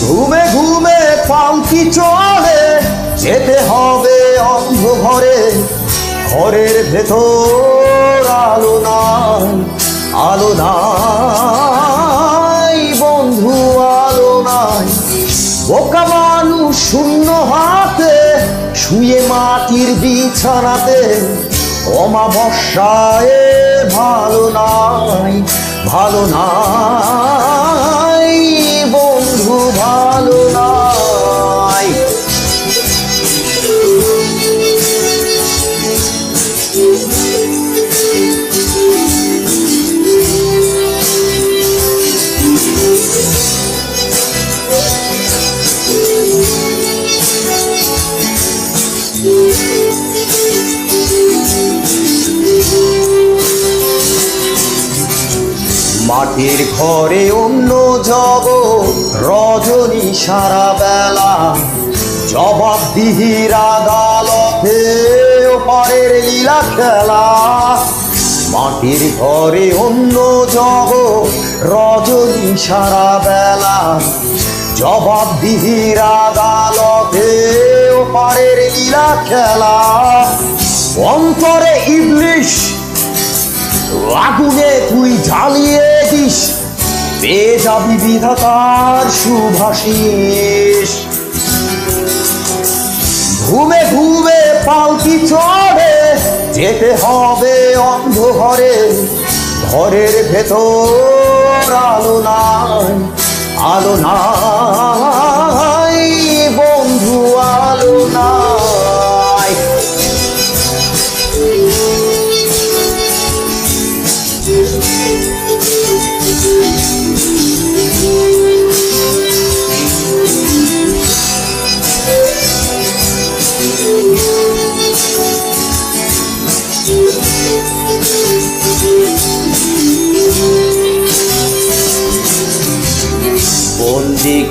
ঘুমে ঘুমে পালকি চড়ে, যেতে হবে অন্ধ ঘরে ঘরের ভেতর আলো নাই আলো নাই, বন্ধু, আলো নাই। বোকা মানুষ শূন্য হাতে, শুয়ে মাটির বিছানাতে। অমাবস্যায় ভালো নাই ভালো নাই। বন্ধু ভালো নাই মাটির ঘরে অন্য জগ রজনী সারা বেলা। জবাব দিহির আদালতে ওপারের লীলা খেলা। মাটির ঘরে অন্য জগৎ, রজনী সারা বেলা। জবাব দিহির আদালতে ওপারের লীলা খেলা। অন্তরে ইবলিশ, আগুনে তুই জ্বালিয়ে দিস পেয়ে যাবি বিধাতার শুভাশিস ঘুমে ঘুমে পালকি চড়ে, যেতে হবে অন্ধ ঘরে ঘরের ভেতর আলো নাই আলো নাই।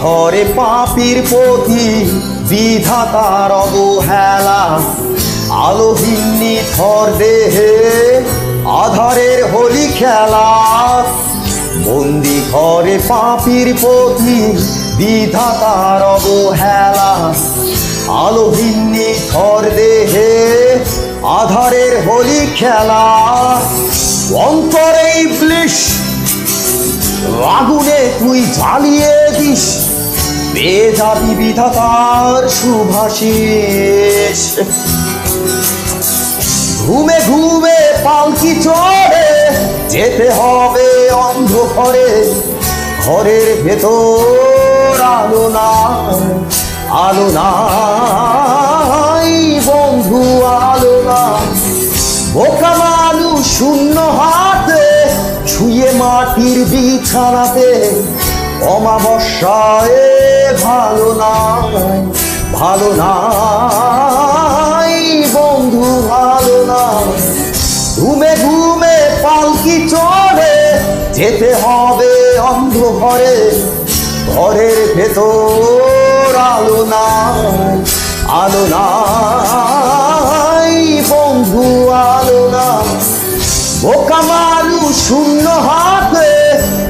ঘরে পাপির পথি, বিধাতার অবহেলা। আলোহীনী থর দেহে, আধারের হোলি খেলা। বন্দি ঘরে পাপির পথি, বিধাতার অবহেলা। আলোহীনী থর দেহে, আধারের হোলি খেলা। অন্তরে ইবলিশ আগুনে তুই জ্বালিয়ে দিস। পেয়ে যাবি বিধাতার শুভাশিস ঘুমে ঘুমে পালকি চড়ে, যেতে হবে অন্ধ ঘরে ঘরের ভেতর আলো না আলো নাই। মাটির বিছানাতে অমাবস্যায় ভালো নাই ভালো নাই, বন্ধু, ভালো নাই। ঘুমে ঘুমে পালকি চড়ে যেতে হবে অন্ধ ঘরে ঘরের ভেতর আলো নাই আলো নাই, বন্ধু, আলো নাই। বোকা মানুষ শূন্য হাতে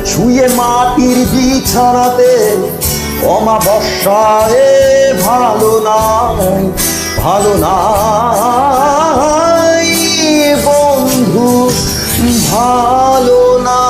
শুয়ে মাটির বিছানাতে অমাবস্যায় ভালো নাই ভালো না বন্ধু ভালো না